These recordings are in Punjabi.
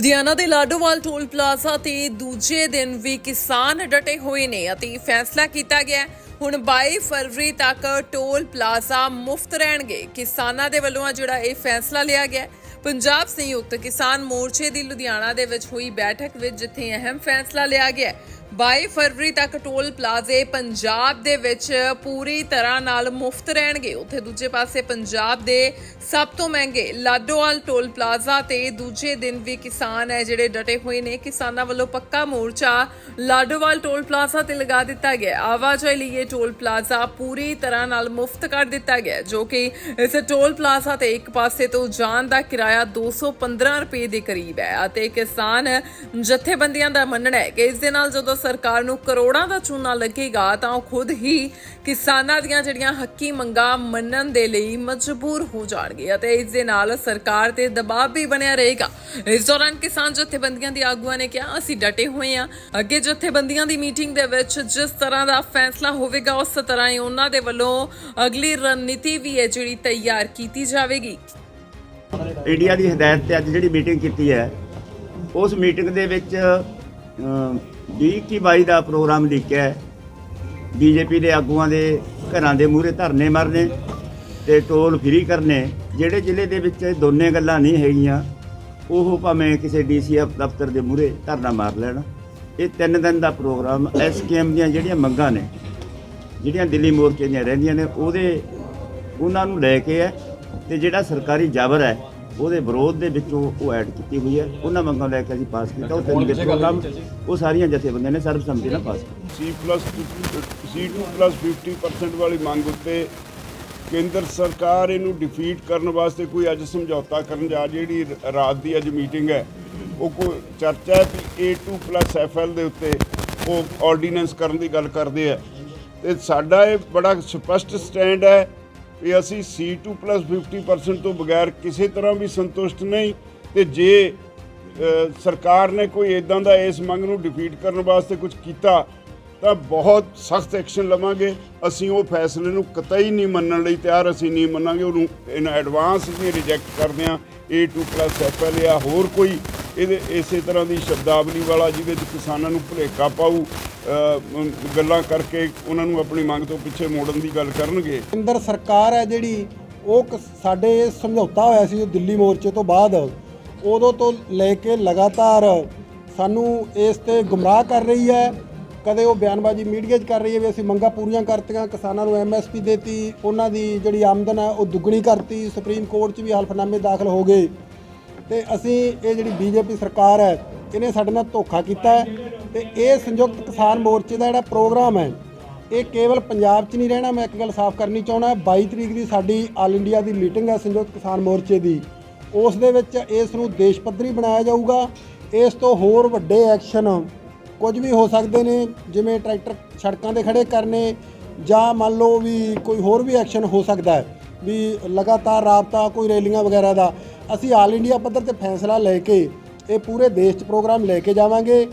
ਲੁਧਿਆਣਾ ਦੇ ਲਾਡੋਵਾਲ ਟੋਲ ਪਲਾਜ਼ਾ ਤੇ ਦੂਜੇ ਦਿਨ ਵੀ ਕਿਸਾਨ ਡਟੇ ਹੋਏ ਨੇ ਅਤੇ ਫੈਸਲਾ ਕੀਤਾ ਗਿਆ ਹੁਣ 22 ਫਰਵਰੀ ਤੱਕ ਟੋਲ ਪਲਾਜ਼ਾ ਮੁਫਤ ਰਹਿਣਗੇ। ਕਿਸਾਨਾਂ ਦੇ ਵੱਲੋਂ ਜਿਹੜਾ ਇਹ ਫੈਸਲਾ ਲਿਆ ਗਿਆ ਪੰਜਾਬ ਸੰਯੁਕਤ ਕਿਸਾਨ ਮੋਰਚੇ ਦੀ ਲੁਧਿਆਣਾ ਦੇ ਵਿੱਚ ਹੋਈ ਬੈਠਕ ਵਿੱਚ ਜਿੱਥੇ ਅਹਿਮ ਫੈਸਲਾ ਲਿਆ ਗਿਆ 22 ਫਰਵਰੀ ਤੱਕ ਟੋਲ ਪਲਾਜ਼ੇ ਪੰਜਾਬ ਦੇ ਵਿੱਚ ਪੂਰੀ ਤਰ੍ਹਾਂ ਨਾਲ ਮੁਫਤ ਰਹਿਣਗੇ। ਉੱਥੇ ਦੂਜੇ ਪਾਸੇ ਪੰਜਾਬ ਦੇ ਸਭ ਤੋਂ ਮਹਿੰਗੇ ਲਾਡੋਵਾਲ ਟੋਲ ਪਲਾਜ਼ਾ ਤੇ ਦੂਜੇ ਦਿਨ ਵੀ ਕਿਸਾਨ ਹੈ ਜਿਹੜੇ ਡਟੇ ਹੋਏ ਨੇ। ਕਿਸਾਨਾਂ ਵੱਲੋਂ ਪੱਕਾ ਮੋਰਚਾ ਲਾਡੋਵਾਲ ਟੋਲ ਪਲਾਜ਼ਾ ਤੇ ਲਗਾ ਦਿੱਤਾ ਗਿਆ। ਆਵਾਜਾਈ ਲਈ ਇਹ ਟੋਲ ਪਲਾਜ਼ਾ ਪੂਰੀ ਤਰ੍ਹਾਂ ਨਾਲ ਮੁਫਤ ਕਰ ਦਿੱਤਾ ਗਿਆ, ਜੋ ਕਿ ਇਸ ਟੋਲ ਪਲਾਜ਼ਾ ਤੇ ਇੱਕ ਪਾਸੇ ਤੋਂ ਜਾਣ ਦਾ ਕਿਰਾਇਆ 215 ਰੁਪਏ ਦੇ ਕਰੀਬ ਹੈ। ਅਤੇ ਕਿਸਾਨ ਜਥੇਬੰਦੀਆਂ ਦਾ ਮੰਨਣਾ ਹੈ ਕਿ ਇਸ ਦੇ ਨਾਲ ਜਦੋਂ ਸਰਕਾਰ ਨੂੰ ਕਰੋੜਾਂ ਦਾ ਚੂਨਾ ਲੱਗੇਗਾ, ਤਾਂ ਉਹ ਖੁਦ ਹੀ ਕਿਸਾਨਾਂ ਦੀਆਂ ਜਿਹੜੀਆਂ ਹੱਕੀ ਮੰਗਾਂ ਮੰਨਣ ਦੇ ਲਈ ਮਜਬੂਰ ਹੋ ਜਾਣਗੇ ਅਤੇ ਇਸ ਦੇ ਨਾਲ ਸਰਕਾਰ ਤੇ ਦਬਾਅ ਵੀ ਬਣਿਆ ਰਹੇਗਾ। ਇਸ ਦੌਰਾਨ ਕਿਸਾਨ ਜਥੇਬੰਦੀਆਂ ਦੇ ਆਗੂਆਂ ਨੇ ਕਿਹਾ, ਅਸੀਂ ਡਟੇ ਹੋਏ ਹਾਂ। ਅੱਗੇ ਜਥੇਬੰਦੀਆਂ ਦੀ ਮੀਟਿੰਗ ਦੇ ਵਿੱਚ ਜਿਸ ਤਰ੍ਹਾਂ ਦਾ ਫੈਸਲਾ ਹੋਵੇਗਾ, ਉਸ ਤਰ੍ਹਾਂ ਹੀ ਉਹਨਾਂ ਦੇ ਵੱਲੋਂ ਅਗਲੀ ਰਣਨੀਤੀ ਵੀ ਹੈ ਜਿਹੜੀ ਤਿਆਰ ਕੀਤੀ ਜਾਵੇਗੀ। ਇੰਡੀਆ ਦੀ ਹਦਾਇਤ ਤੇ ਅੱਜ ਜਿਹੜੀ ਮੀਟਿੰਗ ਕੀਤੀ ਹੈ, ਉਸ ਮੀਟਿੰਗ ਦੇ ਵਿੱਚ ਅਮ, 20 ਕੀ 22 ਦਾ ਪ੍ਰੋਗਰਾਮ ਲਿਖਿਆ ਹੈ। ਬੀਜੇਪੀ ਦੇ ਆਗੂਆਂ ਦੇ ਘਰਾਂ ਦੇ ਮੂਹਰੇ ਧਰਨੇ ਮਰਨੇ ਤੇ ਟੋਲ ਫ੍ਰੀ ਕਰਨੇ ਜਿਹੜੇ ਜ਼ਿਲ੍ਹੇ ਦੇ ਵਿੱਚ ਦੋਨੇ ਗੱਲਾਂ ਨਹੀਂ ਹੈਗੀਆਂ ਉਹ ਭਾਵੇਂ ਕਿਸੇ ਡੀਸੀਐਫ ਦਫ਼ਤਰ ਦੇ ਮੂਹਰੇ ਧਰਨਾ ਮਾਰ ਲੈਣ। ਇਹ ਤਿੰਨ ਦਿਨ ਦਾ ਪ੍ਰੋਗਰਾਮ ਐਸਕੇਐਮ ਦੀਆਂ ਜਿਹੜੀਆਂ ਮੰਗਾਂ ਨੇ ਜਿਹੜੀਆਂ ਦਿੱਲੀ ਮੋਰਚੇ ਦੀਆਂ ਰਹਿੰਦੀਆਂ ਨੇ ਉਹਦੇ ਉਹਨਾਂ ਨੂੰ ਲੈ ਕੇ ਹੈ ਤੇ ਜਿਹੜਾ ਸਰਕਾਰੀ ਜਬਰ ਹੈ ਉਹਦੇ ਵਿਰੋਧ ਦੇ ਵਿੱਚੋਂ ਉਹ ਐਡ ਕੀਤੀ ਹੋਈ ਹੈ। ਉਹਨਾਂ ਮੰਗਾਂ ਲੈ ਕੇ ਅਸੀਂ ਪਾਸ ਕੀਤਾ। ਉਹ ਤਿੰਨ ਦਿਨ ਪ੍ਰੋਗਰਾਮ ਉਹ ਸਾਰੀਆਂ ਜਥੇਬੰਦੀਆਂ ਨੇ ਸਰਬਸੰਮਤੀ ਨਾਲ ਪਾਸ ਕੀਤਾ। ਸੀ ਪਲੱਸ ਸੀ 2 ਪਲੱਸ 50% ਵਾਲੀ ਮੰਗ ਉੱਤੇ ਕੇਂਦਰ ਸਰਕਾਰ ਇਹਨੂੰ ਡਿਫੀਟ ਕਰਨ ਵਾਸਤੇ ਕੋਈ ਅੱਜ ਸਮਝੌਤਾ ਕਰਨ ਜਾ ਜਿਹੜੀ ਰਾਤ ਦੀ ਅੱਜ ਮੀਟਿੰਗ ਹੈ, ਉਹ ਕੋ ਚਰਚਾ ਹੈ ਕਿ A2 ਪਲੱਸ FL ਦੇ ਉੱਤੇ ਉਹ ਆਰਡੀਨੈਂਸ ਕਰਨ ਦੀ ਗੱਲ ਕਰਦੇ ਆ। ਤੇ ਸਾਡਾ ਇਹ ਬੜਾ ਸਪਸ਼ਟ ਸਟੈਂਡ ਹੈ ਵੀ ਅਸੀਂ C2 ਪਲੱਸ 50% ਤੋਂ ਬਗੈਰ ਕਿਸੇ ਤਰ੍ਹਾਂ ਵੀ ਸੰਤੁਸ਼ਟ ਨਹੀਂ ਤੇ ਜੇ ਸਰਕਾਰ ਨੇ ਕੋਈ ਇਦਾਂ ਦਾ ਇਸ ਮੰਗ ਨੂੰ ਡਿਫੀਟ ਕਰਨ ਵਾਸਤੇ ਕੁਝ ਕੀਤਾ, ਤਾਂ ਬਹੁਤ ਸਖਤ ਐਕਸ਼ਨ ਲਵਾਂਗੇ। ਅਸੀਂ ਉਹ ਫੈਸਲੇ ਨੂੰ ਕਤਈ ਨਹੀਂ ਮੰਨਣ ਲਈ ਤਿਆਰ, ਅਸੀਂ ਨਹੀਂ ਮੰਨਾਂਗੇ। ਉਹਨੂੰ ਇਨ ਐਡਵਾਂਸ ਹੀ ਰਿਜੈਕਟ ਕਰਦੇ ਹਾਂ। A2 FL ਜਾਂ ਹੋਰ ਕੋਈ ਇਹਦੇ ਇਸੇ ਤਰ੍ਹਾਂ ਦੀ ਸ਼ਬਦਾਵਲੀ ਵਾਲਾ ਜਿਹਦੇ ਵਿੱਚ ਕਿਸਾਨਾਂ ਨੂੰ ਭੁਲੇਖਾ ਪਾਊ। ਗੱਲਾਂ ਕਰਕੇ ਉਹਨਾਂ ਨੂੰ ਆਪਣੀ ਮੰਗ ਤੋਂ ਪਿੱਛੇ ਮੋੜਨ ਦੀ ਗੱਲ ਕਰਨਗੇ। ਕੇਂਦਰ ਸਰਕਾਰ ਹੈ ਜਿਹੜੀ, ਉਹ ਕ- ਸਾਡੇ ਸਮਝੌਤਾ ਹੋਇਆ ਸੀ ਦਿੱਲੀ ਮੋਰਚੇ ਤੋਂ ਬਾਅਦ। ਉਦੋਂ ਤੋਂ ਲੈ ਕੇ ਲਗਾਤਾਰ ਸਾਨੂੰ ਇਸ ਤੇ ਗੁੰਮਰਾਹ ਕਰ ਰਹੀ ਹੈ। ਕਦੇ ਉਹ ਬਿਆਨਬਾਜ਼ੀ ਮੀਡੀਆ 'ਚ ਕਰ ਰਹੀ ਹੈ ਵੀ ਅਸੀਂ ਮੰਗਾਂ ਪੂਰੀਆਂ ਕਰਤੀਆਂ, ਕਿਸਾਨਾਂ ਨੂੰ ਐਮਐਸਪੀ ਦੇਤੀ, ਉਹਨਾਂ ਦੀ ਜਿਹੜੀ ਆਮਦਨ ਹੈ ਉਹ ਦੁੱਗਣੀ ਕਰਤੀ, ਸੁਪਰੀਮ ਕੋਰਟ 'ਚ ਵੀ ਹਲਫਨਾਮੇ ਦਾਖਲ ਹੋ ਗਏ। ਤੇ ਅਸੀਂ ਇਹ ਜਿਹੜੀ ਬੀਜੇਪੀ ਸਰਕਾਰ ਹੈ ਇਹਨੇ ਸਾਡੇ ਨਾਲ ਧੋਖਾ ਕੀਤਾ ਹੈ ਤੇ ਇਹ ਸੰਯੁਕਤ ਕਿਸਾਨ ਮੋਰਚੇ ਦਾ ਜਿਹੜਾ ਪ੍ਰੋਗਰਾਮ ਹੈ, ਇਹ ਕੇਵਲ ਪੰਜਾਬ 'ਚ ਨਹੀਂ ਰਹਿਣਾ, ਮੈਂ ਇੱਕ ਗੱਲ ਸਾਫ਼ ਕਰਨੀ ਚਾਹੁੰਦਾ 22 ਤਰੀਕ ਦੀ ਸਾਡੀ ਆਲ ਇੰਡੀਆ ਦੀ ਮੀਟਿੰਗ ਹੈ ਸੰਯੁਕਤ ਕਿਸਾਨ ਮੋਰਚੇ ਦੀ। ਉਸ ਦੇ ਵਿੱਚ ਇਸ ਨੂੰ ਦੇਸ਼ ਪੱਧਰੀ ਬਣਾਇਆ ਜਾਊਗਾ। ਇਸ ਤੋਂ ਹੋਰ ਵੱਡੇ ਐਕਸ਼ਨ ਕੁਝ ਵੀ ਹੋ ਸਕਦੇ ਨੇ, ਜਿਵੇਂ ਟਰੈਕਟਰ ਸੜਕਾਂ ਤੇ ਖੜੇ ਕਰਨੇ ਜਾਂ ਮੰਨ ਲਓ ਵੀ ਕੋਈ ਹੋਰ ਵੀ ਐਕਸ਼ਨ ਹੋ ਸਕਦਾ ਹੈ, ਵੀ ਲਗਾਤਾਰ ਰਾਬਤਾ, ਕੋਈ ਰੈਲੀਆਂ ਵਗੈਰਾ ਦਾ। ਅਸੀਂ ਆਲ ਇੰਡੀਆ ਪੱਧਰ ਤੇ ਫੈਸਲਾ ਲੈ ਕੇ ਇਹ ਪੂਰੇ ਦੇਸ਼ 'ਚ ਪ੍ਰੋਗਰਾਮ ਲੈ ਕੇ ਜਾਵਾਂਗੇ।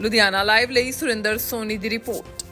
ਲੁਧਿਆਣਾ ਲਾਈਵ ਲਈ ਸੁਰਿੰਦਰ ਸੋਨੀ ਦੀ ਰਿਪੋਰਟ।